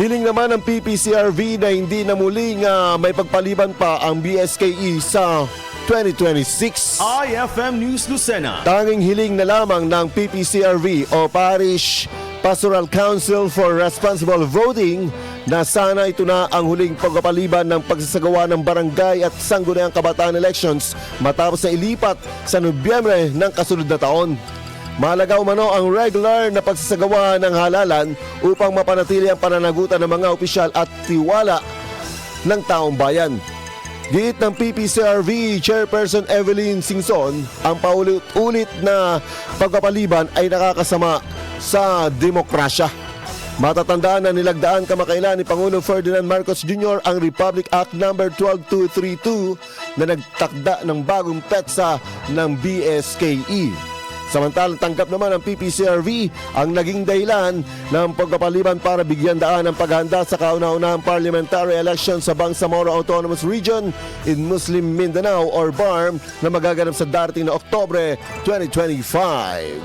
Hiling naman ng PPCRV na hindi na muling ah, may pagpaliban pa ang BSKE sa 2026. IFM News Lucena. Tanging hiling na lamang ng PPCRV o Parish Pastoral Council for Responsible Voting na sana ito na ang huling pagpapaliban ng pagsasagawa ng barangay at sangguniang kabataan elections matapos na ilipat sa Nobyembre ng kasunod na taon. Mahalaga umano ang regular na pagsasagawa ng halalan upang mapanatili ang pananagutan ng mga opisyal at tiwala ng taong bayan. Giit ng PPCRV Chairperson Evelyn Singson, ang paulit-ulit na pagpapaliban ay nakakasama sa demokrasya. Matatandaan na nilagdaan kamakailan ni Pangulo Ferdinand Marcos Jr. ang Republic Act No. 12232 na nagtakda ng bagong petsa ng BSKE. Samantalang tanggap naman ng PPCRV ang naging dahilan ng pagpapaliban para bigyan daan ng paghanda sa kauna-unahang parliamentary election sa Bangsamoro Autonomous Region in Muslim Mindanao or BARM na magaganap sa darating na Oktobre 2025.